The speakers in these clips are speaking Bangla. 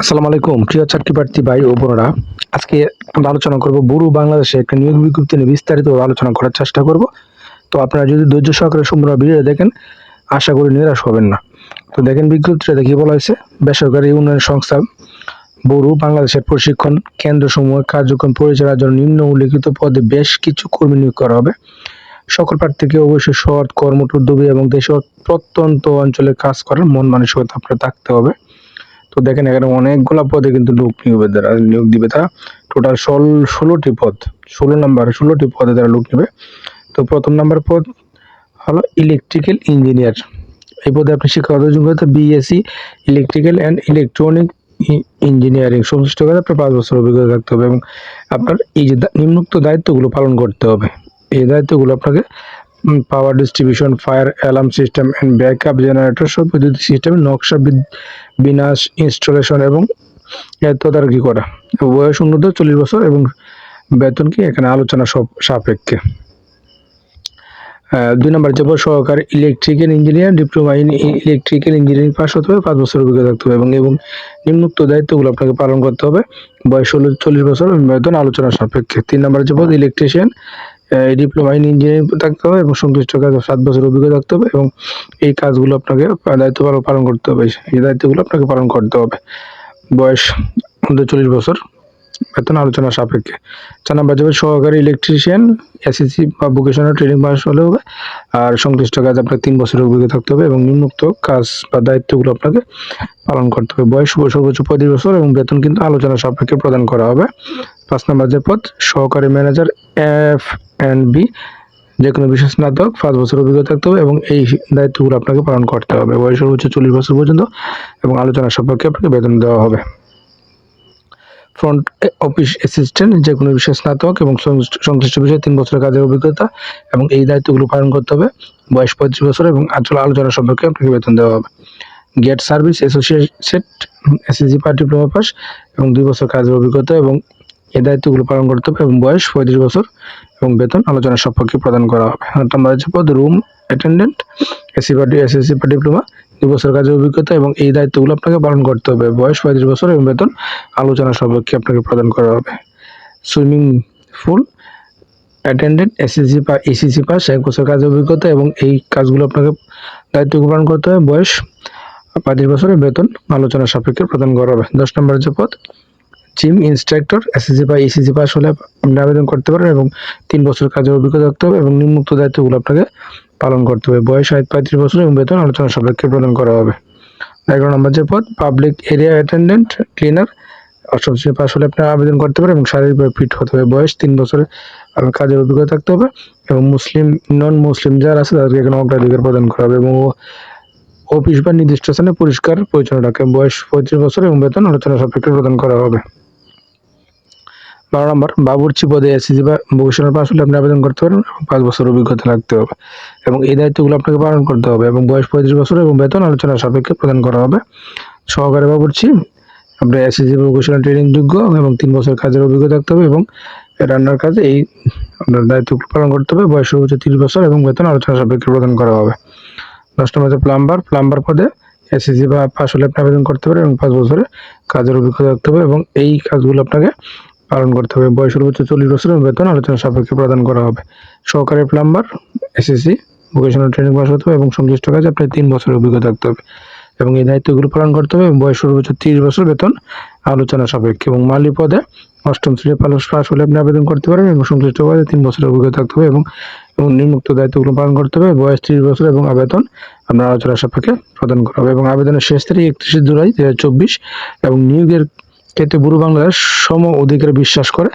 আসসালামু আলাইকুম, প্রিয় চাকরি প্রার্থী ভাই ও বোনেরা। আজকে আমরা আলোচনা করব বুড়ো বাংলাদেশে একটা নিয়োগ বিজ্ঞপ্তি নিয়ে বিস্তারিত আলোচনা করার চেষ্টা করব। তো আপনারা যদি ধৈর্য সহকারে সম্পূর্ণ ভিডিও দেখেন, আশা করি নিরাশ হবেন না। তো দেখেন বিজ্ঞপ্তিটা দেখি বলা হয়েছে, বেসরকারি উন্নয়ন সংস্থা বড়ু বাংলাদেশের প্রশিক্ষণ কেন্দ্রসমূহ কার্যক্রম পরিচালনার জন্য নিম্ন উল্লেখিত পদে বেশ কিছু কর্মী নিয়োগ করা হবে। সকল প্রার্থীকে অবশ্যই সৎ কর্মঠ এবং দেশের প্রত্যন্ত অঞ্চলে কাজ করার মন মানসিকতা আপনার থাকতে হবে। তো দেখেন এখানে অনেকগুলা পদে কিন্তু লোক নিয়োগ তারা নিয়োগ দিবে, তারা টোটাল ষোল, ষোলোটি পদ, ষোলো নাম্বার ষোলোটি পদে তারা লোক নেবে। তো প্রথম নাম্বার পদ হলো ইলেকট্রিক্যাল ইঞ্জিনিয়ার এই পদে আপনি শিক্ষাগত যোগ্যতা BSc electrical and electronic engineering সংশ্লিষ্ট কাজে আপনার পাঁচ বছর অভিজ্ঞতা থাকতে হবে এবং আপনার এই যে নিম্নোক্ত দায়িত্বগুলো পালন করতে হবে। এই দায়িত্বগুলো আপনাকে power distribution fire alarm system and backup generator সব বৈদ্যুতিক সিস্টেম নকশা বিন্যাস ইনস্টলেশন এবং তদারকি করা। বয়স উন্নত, চল্লিশ বছর এবং বেতন কি এখানে আলোচনা সব সাপেক্ষে। দুই নম্বর যাব সহকারী electrical engineer diploma in electrical engineering pass হতে হবে, পাঁচ বছর অভিজ্ঞতা থাকতে হবে এবং এবং নিম্নোক্ত দায়িত্বগুলো আপনাকে পালন করতে হবে। বয়স হলো চল্লিশ বছর বেতন আলোচনা সাপেক্ষে। তিন নম্বর যাব ইলেকট্রিশিয়ান ডিপ্লোমা ইন ইঞ্জিনিয়ারিং থাকতে হবে এবং সংশ্লিষ্ট কাজ সাত বছর অভিজ্ঞতা থাকতে হবে এবং এই কাজগুলো আপনাকে দায়িত্ব পালন- করতে হবে। এই দায়িত্বগুলো আপনাকে পালন করতে হবে। বয়স মধ্যে চল্লিশ বছর। বেতন আলোচনা সাপেক্ষে। চার নাম্বার যাবে সহকারী ইলেকট্রিশিয়ান এসএসসি বা ভোকেশনাল ট্রেনিং পাস হলে হবে। আর সংশ্লিষ্ট কাজ আপনাকে তিন বছরের অভিজ্ঞতা থাকতে হবে এবং নিম্নোক্ত কাজ বা দায়িত্বগুলো আপনাকে পালন করতে হবে। বয়স সর্বোচ্চ পঁয়ত্রিশ বছর এবং বেতন কিন্তু আলোচনা সাপেক্ষে প্রদান করা হবে। পাঁচ নম্বর যে পদ, সহকারী ম্যানেজার এফ অ্যান্ড বি যে কোনো বিশেষ স্নাতক, পাঁচ বছর অভিজ্ঞতা থাকতে হবে এবং এই দায়িত্বগুলো আপনাকে পালন করতে হবে। বয়স সর্বোচ্চ চল্লিশ বছর পর্যন্ত এবং আলোচনা সম্পর্কে আপনাকে বেতন দেওয়া হবে। ফ্রন্ট অফিস অ্যাসিস্ট্যান্ট যে কোনো বিষয়ে স্নাতক এবং সংশ্লিষ্ট- বিষয়ে তিন বছরের কাজের অভিজ্ঞতা এবং এই দায়িত্বগুলো পালন করতে হবে। বয়স পঁয়ত্রিশ বছর এবং আচল আলোচনা সম্পর্কে আপনাকে বেতন দেওয়া হবে। Guest service associated SSC per diploma pass এবং দুই বছর কাজের অভিজ্ঞতা এবং এই দায়িত্বগুলো পালন করতে হবে এবং বয়স পঁয়ত্রিশ বছর এবং বেতন আলোচনা সম্পর্কে প্রদান করা হবে। নম্বর হচ্ছে পদ রুম অ্যাটেন্ডেন্ট এসি পার্টি এসএসসি পার ডিপ্লোমা দুই বছর কাজের অভিজ্ঞতা এবং এই দায়িত্বগুলো আপনাকে পালন করতে হবে। বয়স পঁয়ত্রিশ বছর এবং বেতন আলোচনা সাপেক্ষে আপনাকে প্রদান করা হবে। সুইমিং পুল অ্যাটেন্ডেন্ট এসএসসি বা এসিসি পাস, এক বছর কাজের অভিজ্ঞতা এবং এই কাজগুলো আপনাকে দায়িত্ব পালন করতে হবে। বয়স পঁয়ত্রিশ বছরের বেতন আলোচনা সাপেক্ষে প্রদান করা হবে। দশ নম্বর যে পদ জিম ইনস্ট্রাক্টর এসএসসি বা এসিসি পাস হলে আপনি আবেদন করতে পারেন এবং তিন বছর কাজের অভিজ্ঞতা থাকতে হবে এবং নিম্নোক্ত দায়িত্বগুলো আপনাকে পালন করতে হবে। বয়স ষাট পঁয়ত্রিশ বছর এবং বেতন আলোচনা সাপেক্ষে প্রদান করা হবে। এগারো নম্বর যে পদ পাবলিক এরিয়া অ্যাটেন্ডেন্ট ক্লিনার অষ্টম শ্রেণি পাস হলে আপনি আবেদন করতে পারেন এবং শারীরিকভাবে ফিট হতে হবে। বয়স তিন বছরের কাজের অভিজ্ঞতা থাকতে হবে এবং মুসলিম নন মুসলিম যারা আছে তাদেরকে এখানে অগ্রাধিকার প্রদান করা হবে এবং অফিস বা নির্দিষ্ট স্থানে পরিষ্কার পরিচ্ছন্ন রাখে। বয়স পঁয়ত্রিশ বছর এবং বেতন আলোচনা সাপেক্ষে প্রদান করা হবে। বারো নম্বর, বাবুর্চি পদে এসএসসি বা ভবিষ্যতের পাস হলে আপনি আবেদন করতে পারেন এবং পাঁচ বছর অভিজ্ঞতা রাখতে হবে এবং এই দায়িত্বগুলো আপনাকে পালন করতে হবে এবং বয়স পঁয়ত্রিশ বছর এবং বেতন আলোচনা সাপেক্ষে প্রদান করা হবে। সহকারী বাবুর্চি আপনার এসএসসি ভোকেশনাল ট্রেনিং যোগ্য এবং তিন বছর কাজের অভিজ্ঞতা থাকতে হবে এবং রান্নার কাজে এই আপনার দায়িত্বগুলো পালন করতে হবে। বয়স সর্বোচ্চ তিরিশ বছর এবং বেতন আলোচনা সাপেক্ষে প্রদান করা হবে। দশ নম্বর প্লাম্বার প্লাম্বার পদে এসএসসি বা পাস হলে আপনি আবেদন করতে পারেন এবং পাঁচ বছরে কাজের অভিজ্ঞতা থাকতে হবে এবং এই কাজগুলো আপনাকে পালন করতে হবে। বয়স সর্বোচ্চ চল্লিশ বছরের বেতন, আলোচনা সাপেক্ষে প্রদান করা হবে। সহকারী plumber SSC vocational training pass হতে হবে এবং সংশ্লিষ্ট কাজে আপনার তিন বছরের অভিজ্ঞতা থাকতে হবে। এবং এই দায়িত্বগুলো পালন করতে হবে বয়স সর্বোচ্চ তিরিশ বছর বেতন, আলোচনা সাপেক্ষে। এবং মালি পদে অষ্টম শ্রেণি পালস পাস হলে আপনি আবেদন করতে পারেন এবং সংশ্লিষ্ট পদে তিন বছরের অভিজ্ঞতা থাকতে হবে এবং এবং নিম্নোক্ত দায়িত্বগুলো পালন করতে হবে। বয়স তিরিশ বছর এবং আবেদন আপনার আলোচনা সাপেক্ষে প্রদান করা হবে এবং আবেদনের শেষ তারিখ একত্রিশে জুলাই দু হাজার চব্বিশ এবং নিয়োগের ক্ষেত্রে বুড়ো বাংলাদেশ সম অধিকার বিশ্বাস করে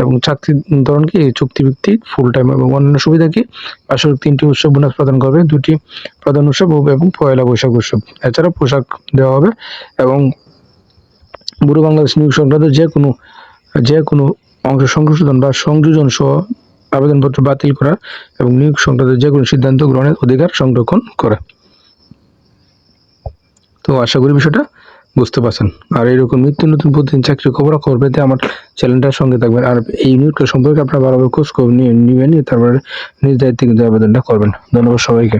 এবং চাকরির ধরন কি, চুক্তিভিত্তিক ফুল টাইম এবং অন্যান্য সুবিধা কি বার্ষিক তিনটি উৎসব বোনাস প্রদান করবে, দুটি প্রধান উৎসব এবং পয়লা বৈশাখ উৎসব। এছাড়া পোশাক দেওয়া হবে এবং বুড়ো বাংলাদেশ নিয়োগ সংক্রান্ত যে কোনো যে কোনো অংশ সংশোধন বা সংযোজন সহ আবেদনপত্র বাতিল করা এবং নিয়োগ সংক্রান্ত যে কোনো সিদ্ধান্ত গ্রহণের অধিকার সংরক্ষণ করে। তো আশা করি বিষয়টা বুঝতে পারছেন। আর এরকম নিত্য নতুন প্রতিদিন চাকরি খবর খবর পেতে আমার চ্যানেলটার সঙ্গে থাকবেন। আর এই নিউজটা সম্পর্কে আপনারা ভালোভাবে খোঁজ খবর নিয়ে তারপরে নিজ দায়িত্বে কিন্তু আবেদনটা করবেন। ধন্যবাদ সবাইকে।